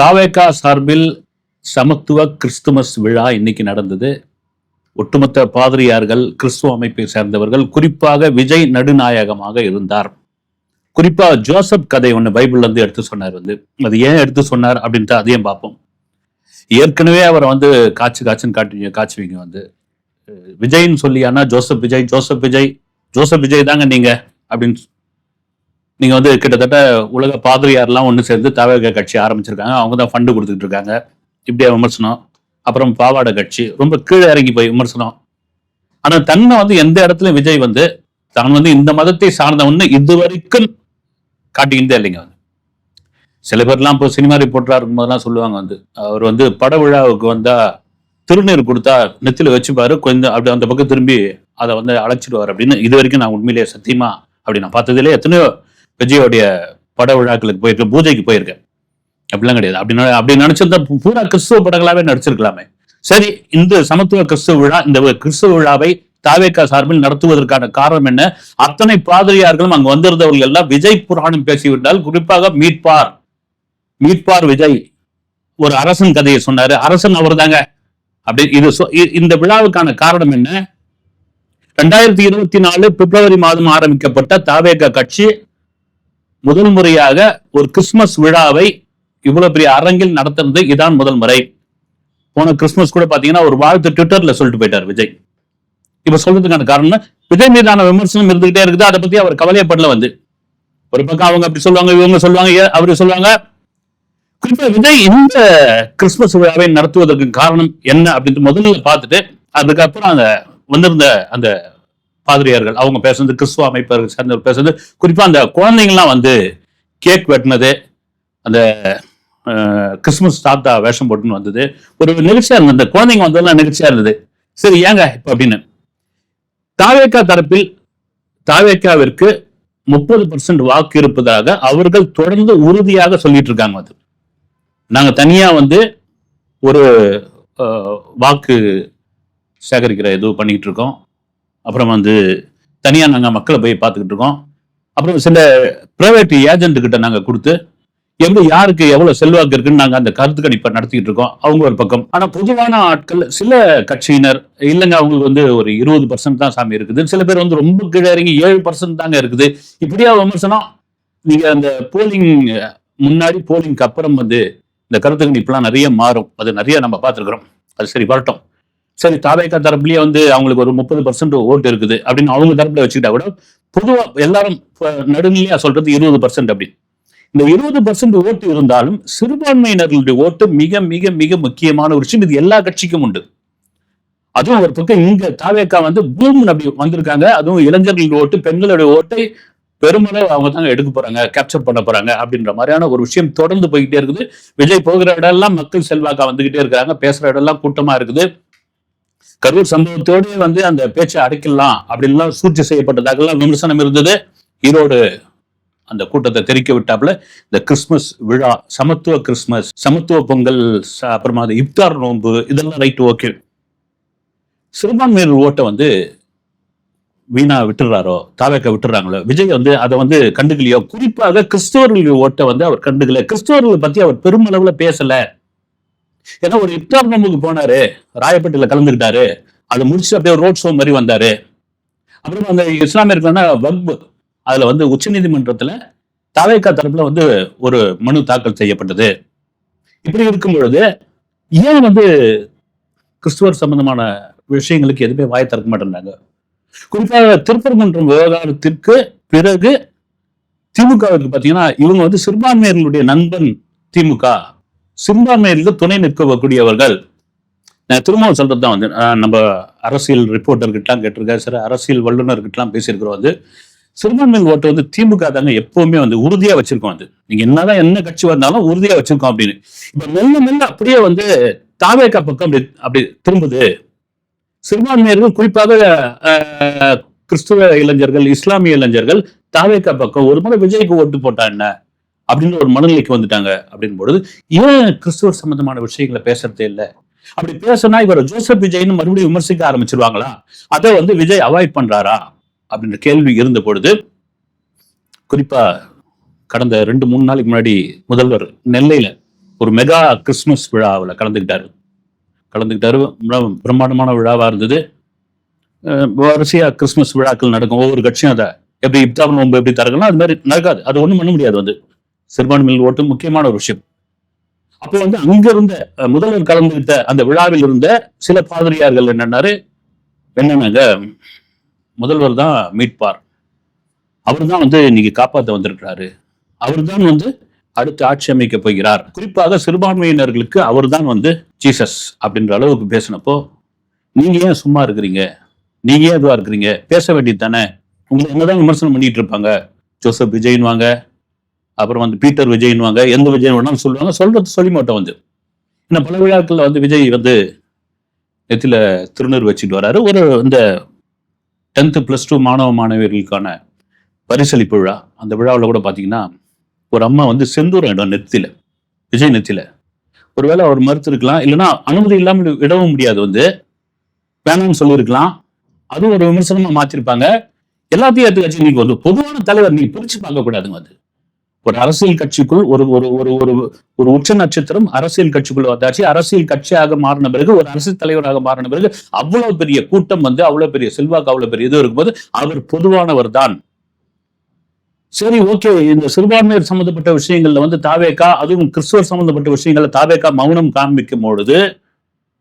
தாவேகா சார்பில் சமத்துவ கிறிஸ்துமஸ் விழா இன்னைக்கு நடந்தது. ஒட்டுமொத்த பாதிரியார்கள் கிறிஸ்துவ அமைப்பை சேர்ந்தவர்கள் குறிப்பாக விஜய் நடுநாயகமாக இருந்தார். குறிப்பா ஜோசப் கதை ஒன்று பைபிள்ல இருந்து எடுத்து சொன்னார் வந்து. அது ஏன் எடுத்து சொன்னார் அப்படின்ட்டு அதையும் பார்ப்போம். ஏற்கனவே அவரை வந்து காய்ச்சி காய்ச்சின்னு காட்டுவீங்க காய்ச்சுவீங்க வந்து. விஜய்ன்னு சொல்லியானா Joseph Vijay Joseph Vijay Joseph Vijay தாங்க நீங்க அப்படின்னு நீங்க வந்து கிட்டத்தட்ட உலக பாதிரியார்லாம் ஒன்று சேர்ந்து தவக கட்சி ஆரம்பிச்சிருக்காங்க. அவங்க தான் ஃபண்டு கொடுத்துட்டு இருக்காங்க இப்படியா விமர்சனம். அப்புறம் பாவாடை கட்சி. ரொம்ப கீழே இறங்கி போய் விமர்சனம். ஆனால் தன்னை வந்து எந்த இடத்துல விஜய் வந்து தான் வந்து இந்த மதத்தை சார்ந்தவன்னு இதுவரைக்கும் காட்டிக்கிட்டே இல்லைங்க வந்து. சில பேர்லாம் இப்போ சினிமா ரிப்போர்ட்டராக இருக்கும்போதெல்லாம் சொல்லுவாங்க வந்து. அவர் வந்து பட விழாவுக்கு வந்தா திருநீர் கொடுத்தா நெத்தில வச்சுப்பாரு. கொஞ்சம் அப்படி அந்த பக்கம் திரும்பி அதை வந்து அழைச்சிடுவார் அப்படின்னு இது வரைக்கும் நான் உண்மையிலேயே சத்தியமா அப்படி நான் பார்த்ததிலே எத்தனையோ விஜயோடைய பட விழாக்களுக்கு போயிருக்கேன் பூஜைக்கு போயிருக்கேன். அப்படிலாம் கிடையாது. அப்படி அப்படி நினைச்சிருந்தா பூரா கிறிஸ்துவ படங்களாவே நடிச்சிருக்கலாமே. சரி இந்த சமத்துவ கிறிஸ்துவ விழா இந்த கிறிஸ்துவ விழாவை தாவேக்கா சார்பில் நடத்துவதற்கான காரணம் என்ன? அத்தனை பாதிரியார்களும் அங்கு வந்திருந்தவர்கள் எல்லாம் விஜய் புராணம் பேசிவிட்டால் குறிப்பாக மீட்பார். மீட்பார் விஜய். ஒரு அரசன் கதையை சொன்னாரு. அரசன் அவர்தாங்க. அப்படி இது சொ- இந்த விழாவுக்கான காரணம் என்ன? ரெண்டாயிரத்தி இருபத்தி நாலு பிப்ரவரி மாதம் ஆரம்பிக்கப்பட்ட தாவேகா கட்சி முதல் முறையாக ஒரு கிறிஸ்துமஸ் விழாவை இவ்வளவு பெரிய அரங்கில் நடத்துறது இதான் முதல் முறை. போன கிறிஸ்துமஸ் கூட பாத்தீங்கன்னா ஒரு வாழ்த்து ட்விட்டர்ல சொல்லிட்டு போயிட்டார் விஜய். இப்ப சொல்றதுக்கான காரணம் விஜய் மீதான விமர்சனம் இருந்துகிட்டே இருக்குது. அதை பத்தி அவர் கவலையப்படல வந்து. ஒரு பக்கம் அவங்க அப்படி சொல்லுவாங்க இவங்க சொல்லுவாங்க ஏ- அவரு சொல்லுவாங்க. குறிப்பா விஜய் இந்த கிறிஸ்துமஸ் விழாவை நடத்துவதற்கு காரணம் என்ன அப்படின்னு முதல்ல பார்த்துட்டு அதுக்கப்புறம் அந்த வந்திருந்த அந்த பாதிரியார்கள். அவங்க பேசுறது கிறிஸ்துவ அமைப்பர்கள் சேர்ந்தவர் பேசுறது. குறிப்பா அந்த குழந்தைங்கள்லாம் வந்து கேக் வெட்டினது அந்த கிறிஸ்மஸ் தாத்தா வேஷம் போட்டுன்னு வந்தது. ஒரு நிகழ்ச்சியா இருந்தது. அந்த குழந்தைங்க வந்ததெல்லாம் நிகழ்ச்சியா இருந்தது. சரி ஏங்க இப்ப அப்படின்னு. தாவேக்கா தரப்பில் தாவேக்காவிற்கு முப்பது பர்சன்ட் வாக்கு இருப்பதாக அவர்கள் தொடர்ந்து உறுதியாக சொல்லிட்டு இருக்காங்க அது. நாங்க தனியா வந்து ஒரு வாக்கு சேகரிக்கிற இது பண்ணிட்டு இருக்கோம். அப்புறம் வந்து தனியாக நாங்கள் மக்களை போய் பார்த்துக்கிட்டு இருக்கோம். அப்புறம் சில ப்ரைவேட் ஏஜென்ட் கிட்ட நாங்கள் கொடுத்து எவ்வளோ யாருக்கு எவ்வளோ செல்வாக்கு இருக்குன்னு நாங்கள் அந்த கருத்து கணிப்பை நடத்திக்கிட்டு இருக்கோம். அவங்க ஒரு பக்கம். ஆனால் பொதுவான ஆட்கள் சில கட்சியினர் இல்லைங்க அவங்களுக்கு வந்து ஒரு இருபது பர்சன்ட் தான் சாமி இருக்குது. சில பேர் வந்து ரொம்ப கீழே இறங்கி ஏழு பர்சன்ட் தாங்க இருக்குது. இப்படியா விமர்சனம்? நீங்கள் அந்த போலிங் முன்னாடி போலிங்க்கு அப்புறம் வந்து இந்த கருத்து கணிப்புலாம் நிறைய மாறும். அது நிறைய நம்ம பார்த்துருக்குறோம். அது சரி வரட்டும். சரி தாவேக்கா தரப்புலயே வந்து அவங்களுக்கு ஒரு முப்பது பர்சன்ட் ஓட்டு இருக்குது அப்படின்னு அவங்க தரப்புல வச்சுக்கிட்டா கூட பொதுவா எல்லாரும் நடுநிலையா சொல்றது இருபது பர்சன்ட் அப்படி இந்த இருபது பர்சன்ட் ஓட்டு இருந்தாலும் சிறுபான்மையினர்களுடைய ஓட்டு மிக மிக மிக முக்கியமான ஒரு விஷயம். இது எல்லா கட்சிக்கும் உண்டு. அதுவும் ஒரு பக்கம் இங்க தாவேக்கா வந்து பூம் அப்படி வந்திருக்காங்க. அதுவும் இளைஞர்களுடைய ஓட்டு பெண்களுடைய ஓட்டை பெருமளவு அவங்க தாங்க எடுக்க போறாங்க கேப்சர் பண்ண போறாங்க அப்படின்ற மாதிரியான ஒரு விஷயம் தொடர்ந்து போய்கிட்டே இருக்குது. விஜய் போகிற இடம்லாம் மக்கள் செல்வாக்கா வந்துகிட்டே இருக்கிறாங்க. பேசுற இடம்லாம் கூட்டமா இருக்குது. கரூர் சம்பவத்தோடு வந்து அந்த பேச்சை அடைக்கலாம் அப்படின்லாம் சூழ்ச்சி செய்யப்பட்டதாகலாம் விமர்சனம் இருந்தது. ஈரோடு அந்த கூட்டத்தை தெரிக்க விட்டாப்புல இந்த கிறிஸ்மஸ் விழா சமத்துவ கிறிஸ்மஸ் சமத்துவ பொங்கல் அப்புறமா அது இப்தார் நோன்பு இதெல்லாம் ரைட் ஓகே. சிறுபான்மையினர் ஓட்டை வந்து வீணா விட்டுறாரோ தாவேக்க விட்டுறாங்களோ? விஜய் வந்து அதை வந்து கண்டுக்கலையோ? குறிப்பாக கிறிஸ்தவர்கள் ஓட்டை வந்து அவர் கண்டுக்கல. கிறிஸ்தவர்களை பத்தி அவர் பெருமளவுல பேசல. ஏன்னா ஒரு இப்தார் நோம்புக்கு போனாரு ராயப்பேட்டையில கலந்துக்கிட்டாரு. அதை முடிச்சுட்டு அப்படியே ரோட் ஷோ மாதிரி வந்தாரு. அப்புறம் அந்த இஸ்லாமியர்கள்னா வக்பு. அதுல வந்து உச்ச நீதிமன்றத்துல தாவேக்கா தரப்புல வந்து ஒரு மனு தாக்கல் செய்யப்பட்டது. இப்படி இருக்கும் பொழுது ஏன் வந்து கிறிஸ்துவர் சம்பந்தமான விஷயங்களுக்கு எதுவுமே வாய் திறக்க மாட்டேங்கிறாங்க குறிப்பாக திருப்பரங்குன்றம் விவகாரத்திற்கு பிறகு திமுகவுக்கு பாத்தீங்கன்னா இவங்க வந்து சிறுபான்மையர்களுடைய நண்பன் திமுக. சிறுபான்மையர்களுக்கு துணை நிற்கக்கூடியவர்கள். நான் திரும்பவும் சொல்றது தான் வந்து நம்ம அரசியல் ரிப்போர்ட்டர்கிட்டலாம் கேட்டிருக்கேன் சில அரசியல் வல்லுநர்கிட்டலாம் பேசியிருக்கிறோம் வந்து. சிறுபான்மையின் ஓட்டு வந்து திமுக தாங்க எப்பவுமே வந்து உறுதியா வச்சிருக்கோம் அது. நீங்க என்னதான் என்ன கட்சி வந்தாலும் உறுதியா வச்சிருக்கோம் அப்படின்னு. இப்ப மெல்ல மெல்ல அப்படியே வந்து தாவேக்கா பக்கம் அப்படி அப்படி திரும்புது. சிறுபான்மையர்கள் குறிப்பாக கிறிஸ்துவ இளைஞர்கள் இஸ்லாமிய இளைஞர்கள் தாவேக்கா பக்கம் ஒரு முறை விஜய்க்கு ஓட்டு போட்டா என்ன? அப்படின்ற ஒரு மனநிலைக்கு வந்துட்டாங்க அப்படின் பொழுது ஏன் கிறிஸ்துவர் சம்பந்தமான விஷயங்களை பேசுறதே இல்லை. அப்படி பேசினா இவர் ஜோசப் விஜய்னு மறுபடியும் விமர்சிக்க ஆரம்பிச்சிருவாங்களா? அதை வந்து விஜய் அவாய்ட் பண்றாரா? அப்படின்ற கேள்வி இருந்த பொழுது குறிப்பா கடந்த ரெண்டு மூணு நாளைக்கு முன்னாடி முதல்வர் நெல்லையில ஒரு மெகா கிறிஸ்மஸ் விழாவில் கலந்துக்கிட்டாரு. கலந்துக்கிட்டாரு பிரம்மாண்டமான விழாவாக இருந்தது. வரிசையா கிறிஸ்மஸ் விழாக்கள் நடக்கும். ஒவ்வொரு கட்சியும் அதை எப்படி இப்தாப் நோன்பு எப்படி தரக்கலாம் அது மாதிரி நடக்காது. அது ஒன்றும் பண்ண முடியாது வந்து. சிறுபான்மையில் ஓட்டு முக்கியமான ஒரு விஷயம். அப்போ வந்து அங்க இருந்த அஹ், முதல்வர் கலந்துகிட்ட அந்த விழாவில் இருந்த சில பாதிரியார்கள் என்னன்னாரு? என்னன்னாங்க? முதல்வர் தான் மீட்பார். அவர் தான் வந்து இன்னைக்கு காப்பாற்ற வந்திருக்கிறாரு. அவர் தான் வந்து அடுத்து ஆட்சி அமைக்க போகிறார். குறிப்பாக சிறுபான்மையினர்களுக்கு அவர் தான் வந்து ஜீசஸ் அப்படின்ற அளவுக்கு பேசினப்போ நீங்க ஏன் சும்மா இருக்கிறீங்க? நீங்க ஏன் இதுவா இருக்கிறீங்க? பேச வேண்டியது தானே? உங்களை என்னதான் விமர்சனம் பண்ணிட்டு இருப்பாங்க? ஜோசப் விஜய்னுவாங்க அப்புறம் வந்து பீட்டர் விஜய்னுவாங்க எந்த விஜய் வேணாலும் சொல்லுவாங்க. சொல்றது சொல்லி மாட்டோம் வந்து. இன்னும் பல விழாக்கள்ல வந்து விஜய் வந்து நெத்தில திருநூறு வச்சுட்டு வராரு. ஒரு இந்த டென்த்து ப்ளஸ் டூ மாணவ மாணவியர்களுக்கான பரிசளிப்பு விழா. அந்த விழாவில் கூட பார்த்தீங்கன்னா ஒரு அம்மா வந்து செந்தூரம் இடம் நெத்தில. விஜய் நெத்தில. ஒருவேளை அவர் மறுத்திருக்கலாம். இல்லைன்னா அனுமதி இல்லாமல் விடவும் முடியாது வந்து. வேணாம்னு சொல்லியிருக்கலாம். அதுவும் ஒரு விமர்சனமாக மாற்றிருப்பாங்க எல்லாத்தையும் ஏற்றுக்காச்சு நீங்க வந்து பொதுவான தலைவர் நீங்கள் பிரித்து பார்க்கக்கூடாதுங்க அது. ஒரு அரசியல் கட்சிக்குள் ஒரு ஒரு ஒரு ஒரு ஒரு உச்ச நட்சத்திரம் அரசியல் கட்சிக்குள்ள வந்தாச்சு. அரசியல் கட்சியாக மாறின பிறகு ஒரு அரசியல் தலைவராக மாறின பிறகு அவ்வளவு பெரிய கூட்டம் வந்து அவ்வளவு பெரிய செல்வாக்கு அவ்வளவு பெரிய இது இருக்கும்போது அவர் பொதுவானவர் தான். சரி ஓகே. இந்த சிறுபான்மையர் சம்பந்தப்பட்ட விஷயங்கள்ல வந்து தாவேக்கா அதுவும் கிறிஸ்துவர் சம்பந்தப்பட்ட விஷயங்கள்ல தாவேக்கா மௌனம் காண்பிக்கும் பொழுது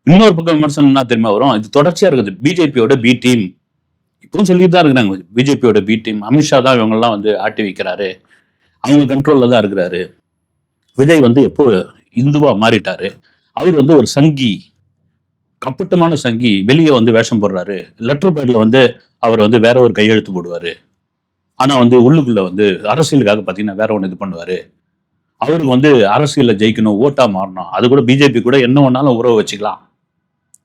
இன்னொரு பக்கம் விமர்சனம் என்ன தெரியுமா வரும்? இது தொடர்ச்சியா இருக்குது. பிஜேபியோட பி டீம் இப்பவும் சொல்லிட்டு தான் இருக்கிறாங்க. பிஜேபியோட பி டீம் அமித்ஷா தான் இவங்கெல்லாம் வந்து ஆட்டி வைக்கிறாரு அவங்க கண்ட்ரோல்ல தான் இருக்கிறாரு. விஜய் வந்து எப்போ இந்துவா மாறிட்டாரு? அவர் வந்து ஒரு சங்கி கப்பட்டமான சங்கி வெளியே வந்து வேஷம் போடுறாரு. லெட்டர் பேட்ல வந்து அவர் வந்து வேற ஒரு கையெழுத்து போடுவாரு. ஆனா வந்து உள்ளுக்குள்ள வந்து அரசியலுக்காக பாத்தீங்கன்னா வேற ஒன்று இது பண்ணுவாரு. அவருக்கு வந்து அரசியல்ல ஜெயிக்கணும் ஓட்டா மாறணும். அது கூட பிஜேபி கூட என்ன வேணாலும் உறவு வச்சுக்கலாம்.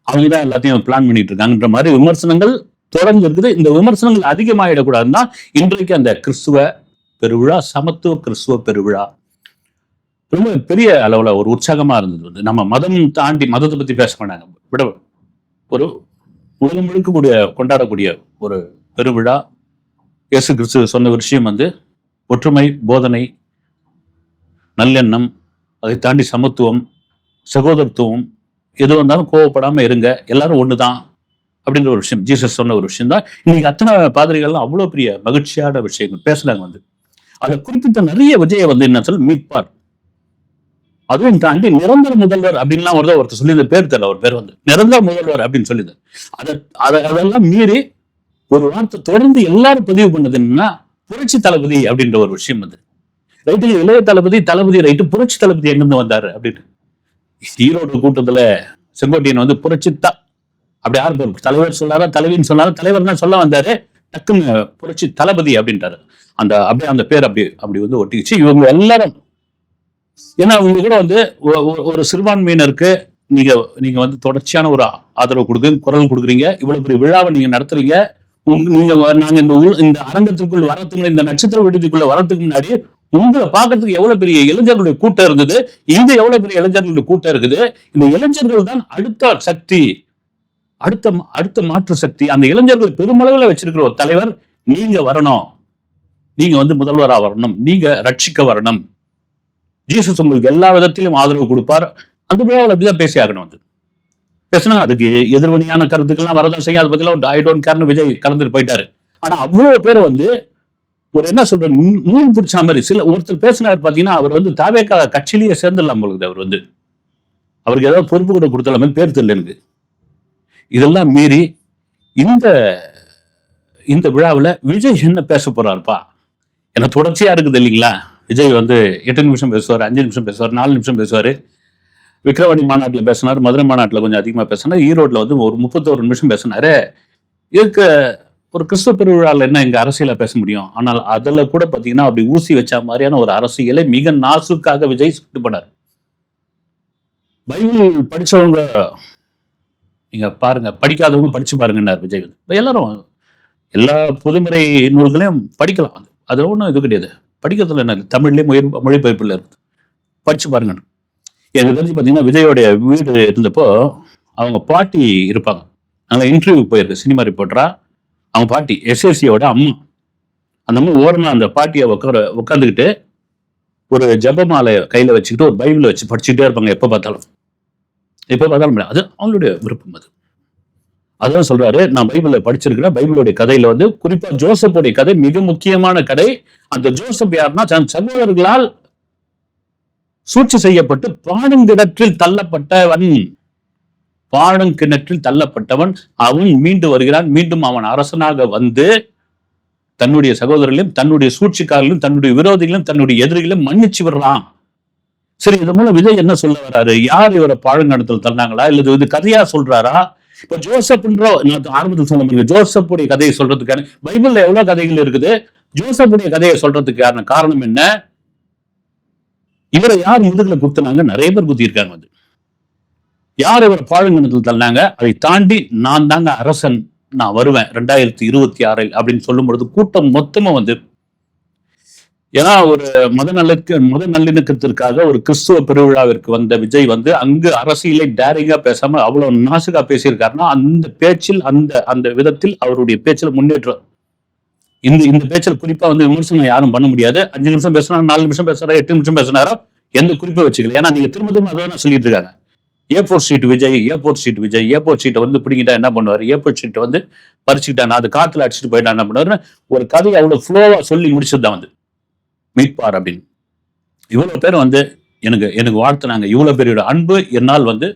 அவங்க தான் எல்லாத்தையும் பிளான் பண்ணிட்டு இருக்காங்கன்ற மாதிரி விமர்சனங்கள் தொடர்ந்து இருக்குது. இந்த விமர்சனங்கள் அதிகமாயிடக்கூடாதுன்னா இன்றைக்கு அந்த கிறிஸ்துவ பெருவிழா சமத்துவ கிறிஸ்துவ பெருவிழா. ரொம்ப பெரிய அளவுல ஒரு உற்சாகமா இருந்தது வந்து. நம்ம மதம் தாண்டி மதத்தை பத்தி பேச மாட்டாங்க. விட ஒரு உலகம் முழுக்கக்கூடிய கொண்டாடக்கூடிய ஒரு பெருவிழா. இயேசு கிறிஸ்து சொன்ன விஷயம் வந்து ஒற்றுமை போதனை நல்லெண்ணம் அதை தாண்டி சமத்துவம் சகோதரத்துவம் எது வந்தாலும் கோவப்படாம இருங்க. எல்லாரும் ஒண்ணுதான் அப்படின்ற ஒரு விஷயம். ஜீசஸ் சொன்ன ஒரு விஷயம் தான் இன்னைக்கு அத்தனை பாதிரிகள்லாம் அவ்வளவு பெரிய மகிழ்ச்சியான விஷயங்கள் பேசுனாங்க வந்து. அதை குறிப்பிட்ட நிறைய விஜயை வந்து என்ன சொல்ல மீட்பார். அதுவும் தாண்டி நிரந்தர முதல்வர் அப்படின்லாம் ஒரு ஒருத்தர் சொல்லி பேர் தெரியல ஒரு பேர் வந்து. நிரந்தர முதல்வர் அப்படின்னு சொல்லிது அதை அதை அதெல்லாம் மீறி ஒரு வார்த்தை தொடர்ந்து எல்லாரும் பதிவு பண்ணது என்னன்னா புரட்சி தளபதி அப்படின்ற ஒரு விஷயம் வந்து ரைட்டு இளைய தளபதி தளபதி ரைட்டு புரட்சி தளபதி எங்கிருந்து வந்தாரு அப்படின்னு. ஈரோடு கூட்டத்துல செங்கோட்டையன் வந்து புரட்சி த அப்படி யார் தலைவர் சொல்லாரா தலைவின்னு சொன்னாரா தலைவர் தான் சொல்ல வந்தாரு. டக்குன்னு புரட்சி தளபதி அப்படின்றாரு. அந்த அப்படியே அந்த பேர் அப்படி அப்படி வந்து ஒட்டிக்கிச்சு. இவங்க எல்லாரும் ஏன்னா இவங்க கூட வந்து ஒரு சிறுபான்மையினருக்கு நீங்க நீங்க வந்து தொடர்ச்சியான ஒரு ஆதரவு கொடுக்குறீங்க குரல் கொடுக்குறீங்க இவ்வளவு பெரிய விழாவை நீங்க நடத்துறீங்க நீங்க நாங்க இந்த இந்த அரங்கத்துக்குள் வரத்துக்கு இந்த நட்சத்திர விடுதிக்குள்ள வரத்துக்கு முன்னாடி உங்களை பார்க்கறதுக்கு எவ்வளவு பெரிய இளைஞர்களுடைய கூட்டம் இருந்தது இங்க எவ்வளவு பெரிய இளைஞர்களுடைய கூட்டம் இருக்குது இந்த இளைஞர்கள் தான் அடுத்த சக்தி. அடுத்த மா- அடுத்த மாற்று சக்தி அந்த இளைஞர்கள் பெருமளவில் வச்சிருக்கிற ஒரு தலைவர் நீங்க வரணும். நீங்க வந்து முதல்வரா வரணும். நீங்க ரட்சிக்க வரணும். ஜீசஸ் உங்களுக்கு எல்லா விதத்திலும் ஆதரவு கொடுப்பார். அந்த விழாவில் அப்படிதான் பேசி ஆகணும் வந்து பேசினா அதுக்கு எதிர்வனியான கருத்துக்கள்லாம் வரதான் செய்யும். அதை பத்திலாம் ஐ டோன்ட் கேர்னு விஜய் கலந்துட்டு போயிட்டாரு. ஆனா அவ்வளவு பேர் வந்து ஒரு என்ன சொல்ற நூல் பிடிச்ச மாதிரி. சில ஒருத்தர் பேசினார் பாத்தீங்கன்னா அவர் வந்து தாவேக்கா கட்சியிலேயே சேர்ந்துடலாம் உங்களுக்கு அவர் வந்து. அவருக்கு ஏதாவது பொறுப்பு கூட கொடுத்தலாமே பேர் தெரியல எனக்கு. இதெல்லாம் மீறி இந்த இந்த விழாவில் விஜய் என்ன பேச போறாருப்பா? ஏன்னா தொடர்ச்சியா இருக்குது இல்லைங்களா? விஜய் வந்து எட்டு நிமிஷம் பேசுவார் அஞ்சு நிமிஷம் பேசுவார் நாலு நிமிஷம் பேசுவார். விக்ரவாணி மாநாட்டில் பேசினார் மதுரை மாநாட்டில் கொஞ்சம் அதிகமாக பேசினார் ஈரோட்டில் வந்து ஒரு முப்பத்தோரு நிமிஷம் பேசினாரு. இதுக்கு ஒரு கிறிஸ்துவ பெருவிழாவில் என்ன இங்கே அரசியலை பேச முடியும்? ஆனால் அதில் கூட பார்த்தீங்கன்னா அப்படி ஊசி வச்ச மாதிரியான ஒரு அரசியலை மிக நாசுக்காக விஜய் சுட்டு பண்ணார் பைபிள் படிச்சவங்க நீங்க பாருங்க படிக்காதவங்க படிச்சு பாருங்கன்னார் விஜய் வந்து. எல்லாரும் எல்லா பொதுமுறை நூல்களையும் படிக்கலாம். அது அது ஒன்றும் இது கிடையாது. படிக்கிறதுல என்ன இருக்கு? மொழி மொழிபெயர்ப்பில் இருக்குது படிச்சு பாருங்க. எனக்கு தெரிஞ்சு பார்த்தீங்கன்னா விஜயோடைய வீடு இருந்தப்போ அவங்க பாட்டி இருப்பாங்க. நாங்கள் இன்டர்வியூ போயிருக்கு சினிமா ரிப்போர்ட்டரா அவங்க பாட்டி எஸ்எஸ்சியோட அம்மா. அந்த அம்மா ஓரமா அந்த பாட்டியை உட்கார உட்காந்துக்கிட்டு ஒரு ஜபமாலை கையில் வச்சுக்கிட்டு ஒரு பைபிளை வச்சு படிச்சுட்டே இருப்பாங்க எப்போ பார்த்தாலும். இப்போ பார்த்தாலும் அது அவங்களுடைய விருப்பம் அது. அதான் சொல்றாரு நான் பைபிள படிச்சிருக்கிறேன் பைபிளுடைய கதையில வந்து குறிப்பா ஜோசப்புடைய கதை மிக முக்கியமான கதை. அந்த ஜோசப் யாருன்னா தன் சகோதரர்களால் சூழ்ச்சி செய்யப்பட்டு பாடுங்கிணற்றில் தள்ளப்பட்டவன். பாடுங்கிணற்றில் தள்ளப்பட்டவன். அவன் மீண்டு வருகிறான். மீண்டும் அவன் அரசனாக வந்து தன்னுடைய சகோதரர்களையும் தன்னுடைய சூழ்ச்சிக்காரர்களையும் தன்னுடைய விரோதிகளையும் தன்னுடைய எதிரிகளையும் மன்னிச்சு விடுறான். சரி இது மூலம் விஜய் என்ன சொல்ல வர்றாரு? யார் இவரை பாழங்கணத்தில் தந்தாங்களா இல்ல இது கதையா சொல்றாரா? இப்ப ஜோசப்ன்ற நான் ஆரம்பத்தில் சொன்ன மாதிரி ஜோசப்புடைய கதையை சொல்றதுக்கான பைபிள்ல எவ்வளவு கதைகள் இருக்குது? ஜோசப்புடைய கதையை சொல்றதுக்கான காரணம் என்ன? இவரை யார் இந்துக்களை குத்துனாங்க? நிறைய பேர் குத்தியிருக்காங்க வந்து. யார் இவர் பாழுங்கணத்தில் தள்ளினாங்க? அதை தாண்டி நான் தாங்க அரசன் நான் வருவேன். ரெண்டாயிரத்தி இருபத்தி ஆறில் அப்படின்னு சொல்லும் பொழுது கூட்டம் மொத்தமா வந்து ஏன்னா ஒரு மத நல்லிணக்க மத நல்லிணக்கத்திற்காக ஒரு கிறிஸ்துவ பெருவிழாவிற்கு வந்த விஜய் வந்து அங்கு அரசியலை டேரிங்கா பேசாம அவ்வளவு நாசுகா பேசியிருக்காருன்னா அந்த பேச்சில் அந்த அந்த விதத்தில் அவருடைய பேச்சில் முன்னேற்றம். இந்த இந்த பேச்சில் குறிப்பா வந்து விமர்சனம் யாரும் பண்ண முடியாது. அஞ்சு நிமிஷம் பேசினா நாலு நிமிஷம் பேசுறாரு எட்டு நிமிஷம் பேசினாரோ எந்த குறிப்பை வச்சுக்கல. ஏன்னா நீங்க திரும்ப திரும்ப அதான் சொல்லிட்டு இருக்காங்க. A four street Vijay A four street Vijay A four ஸ்ட்ரீட்டை வந்து பிடிக்கிட்டா என்ன பண்ணுவார்? ஏர்போர்ட் ஸ்ட்ரீட்டை வந்து பறிச்சுக்கிட்டான்? அது காற்றுல அடிச்சுட்டு போயிட்டா என்ன பண்ணுவாருன்னு ஒரு கதையை அவ்வளோ ஃப்ளோவாக சொல்லி முடிச்சது தான் வந்து. மீட்பார் அப்படின்னு. இவ்வளவு பேர் வந்து எனக்கு எனக்கு வாழ்த்துனாங்க. இவ்வளவு பேரோட அன்பு என்னால் வந்து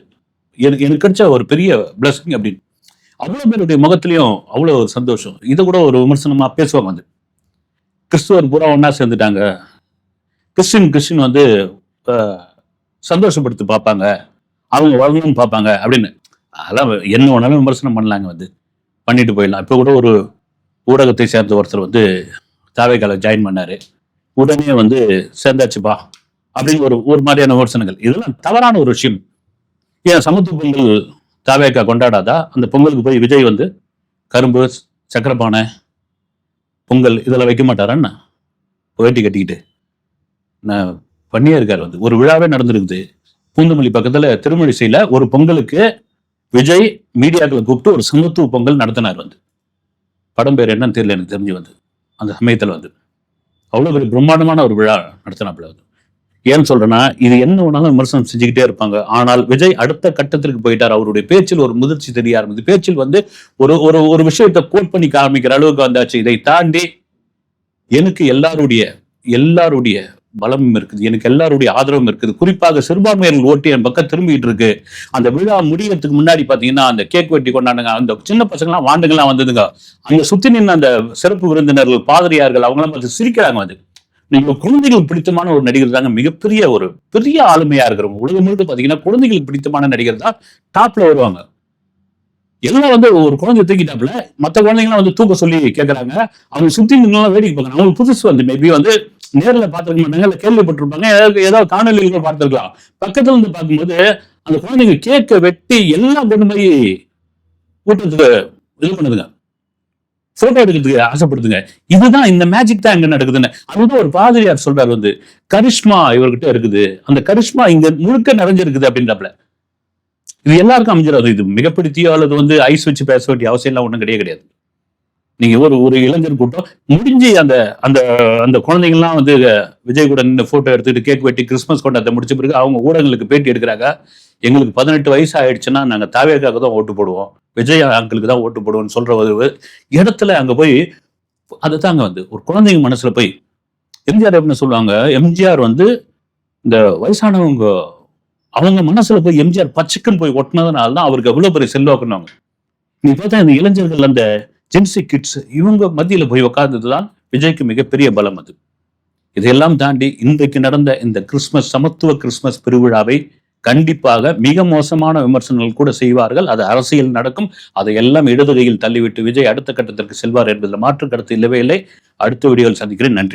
எனக்கு எனக்கு கிடைச்ச ஒரு பெரிய பிளஸ்ஸிங் அப்படின்னு. அவ்வளவு பேருடைய முகத்திலையும் அவ்வளவு ஒரு சந்தோஷம். இதை கூட ஒரு விமர்சனமா பேசுவாங்க வந்து. கிறிஸ்துவர் பூரா ஒன்றா சேர்ந்துட்டாங்க. கிறிஸ்டின் கிறிஸ்டின் வந்து சந்தோஷப்படுத்தி பார்ப்பாங்க. அவங்க வளரணும்னு பார்ப்பாங்க அப்படின்னு. அதெல்லாம் என்ன வேணாலும் விமர்சனம் பண்ணலாங்க வந்து. பண்ணிட்டு போயிடலாம். இப்போ கூட ஒரு ஊடகத்தை சேர்ந்த ஒருத்தர் வந்து தாவைக்கால ஜாயின் பண்ணாரு. உடனே வந்து சேர்ந்தாச்சுப்பா அப்படின்னு ஒரு ஒரு மாதிரியான விமர்சனங்கள். இதெல்லாம் தவறான ஒரு விஷயம். ஏன் சமத்துவ பொங்கல் தாவேக்கா கொண்டாடாதா? அந்த பொங்கலுக்கு போய் விஜய் வந்து கரும்பு சக்கரப்பானை பொங்கல் இதெல்லாம் வைக்க மாட்டாரான்னு வேட்டி கட்டிக்கிட்டு. நான் பண்ணியே இருக்கார் வந்து. ஒரு விழாவே நடந்திருக்குது. பூந்தமல்லி பக்கத்தில் திருமழிசையில ஒரு பொங்கலுக்கு விஜய் மீடியாக்களை கூப்பிட்டு ஒரு சமத்துவ பொங்கல் நடத்தினார் வந்து. படம் பேர் என்னன்னு தெரியல எனக்கு தெரிஞ்சு வந்து. அந்த சமயத்தில் வந்து. அவ்வளோ பெரிய பிரம்மாண்டமான ஒரு விழா நடத்தினாப்புல வந்து ஏன்னு சொல்றேன்னா இது என்ன வேணாலும் விமர்சனம் செஞ்சுக்கிட்டே இருப்பாங்க. ஆனால் விஜய் அடுத்த கட்டத்திற்கு போயிட்டார். அவருடைய பேச்சில் ஒரு முதிர்ச்சி தெரிய ஆரம்பிது பேச்சில் வந்து ஒரு ஒரு ஒரு விஷயத்தை கோட் பண்ணி காமிக்கிற அளவுக்கு வந்தாச்சு. இதை தாண்டி எனக்கு எல்லாருடைய எல்லாருடைய பலமும் இருக்குது. எனக்கு எல்லாருடைய ஆதரவும் இருக்குது. குறிப்பாக சிறுபான்மையர்கள் ஓட்டு என் பக்கம் திரும்பிட்டு இருக்கு. அந்த விழா முடியறதுக்கு முன்னாடி பாத்தீங்கன்னா அந்த கேக் வெட்டி கொண்டாடுங்க அந்த சின்ன பசங்களாம் வாண்டுங்கெல்லாம் வந்ததுங்க. அங்க சுத்தி நின்று அந்த சிறப்பு விருந்தினர்கள் பாதிரியார்கள் அவங்களாம் பார்த்து சிரிக்கிறாங்க வந்து நீங்க குழந்தைகளுக்கு பிடித்தமான ஒரு நடிகர் தாங்க மிகப்பெரிய ஒரு பெரிய ஆளுமையா இருக்கிறவங்க. உலகம் முழுக்க பாத்தீங்கன்னா குழந்தைகளுக்கு பிடித்தமான நடிகர் தான் டாப்ல வருவாங்க. எல்லாம் வந்து ஒரு குழந்தை தூக்கிட்டாப்புல மற்ற குழந்தைங்களாம் வந்து தூக்க சொல்லி கேட்கறாங்க அவங்க சுத்தி நின்று வேடிக்கை பார்க்கறாங்க. அவங்களுக்கு புதுசு வந்து மேபி வந்து நேரில் பார்த்துருக்க மாட்டாங்க இல்ல கேள்விப்பட்டிருப்பாங்க. ஏதாவது ஏதாவது காணொலிகள் கூட பக்கத்துல இருந்து பார்க்கும்போது அந்த குழந்தைங்க கேக்க வெட்டி எல்லாம் கொண்டு போய் கூட்டத்துக்கு இது பண்ணுதுங்க. போட்டோ எடுக்கிறதுக்கு ஆசைப்படுதுங்க. இதுதான் இந்த மேஜிக் தான் எங்க நடக்குதுன்னு. அதுதான் ஒரு பாதிரியார் சொல்றாரு வந்து கரிஷ்மா இவர்கிட்ட இருக்குது. அந்த கரிஷ்மா இங்க முழுக்க நிறைஞ்சிருக்குது அப்படின்றப்பல. இது எல்லாருக்கும் அமைஞ்சிடாது. இது மிகப்படுத்தியோ அல்லது வந்து ஐஸ் வச்சு பேச வேண்டிய அவசியம் எல்லாம் ஒன்றும் கிடையாது கிடையாது. நீங்க ஒரு ஒரு இளைஞர் கூட்டம். முடிஞ்சு அந்த அந்த அந்த குழந்தைங்கலாம் வந்து விஜய் கூட நின்று போட்டோ எடுத்துக்கிட்டு கேக் வெட்டி கிறிஸ்மஸ் கொண்டாட்டத்தை முடிச்ச பிறகு அவங்க ஊடகங்களுக்கு பேட்டி எடுக்கிறாங்க. எங்களுக்கு பதினெட்டு வயசு ஆயிடுச்சுன்னா நாங்க தாவேக்காக தான் ஓட்டு போடுவோம். விஜய் அங்கிளுக்கு தான் ஓட்டு போடுவோம்னு சொல்ற ஒரு இடத்துல அங்க போய் அதை தாங்க வந்து ஒரு குழந்தைங்க மனசுல போய் எம்ஜிஆர் எப்படின்னு சொல்லுவாங்க. எம்ஜிஆர் வந்து இந்த வயசானவங்க அவங்க மனசுல போய் எம்ஜிஆர் பச்சைக்குன்னு போய் ஒட்டினதுனால தான் அவருக்கு எவ்வளவு பெரிய செல்வாக்குனாங்க நீ பார்த்தா இந்த இளைஞர்கள் அந்த ஜென்சி கிட்ஸ் இவங்க மத்தியில் போய் உட்கார்ந்தது தான் விஜய்க்கு மிகப்பெரிய பலம் அது. இதையெல்லாம் தாண்டி இன்றைக்கு நடந்த இந்த கிறிஸ்மஸ் சமத்துவ கிறிஸ்மஸ் பெருவிழாவை கண்டிப்பாக மிக மோசமான விமர்சனங்கள் கூட செய்வார்கள். அது அரசியல் நடக்கும். அதையெல்லாம் இடதுகையில் தள்ளிவிட்டு விஜய் அடுத்த கட்டத்திற்கு செல்வார் என்பதில் மாற்று கருத்து இல்லவே இல்லை. அடுத்த வீடியோவில் சந்திக்கிறேன். நன்றி.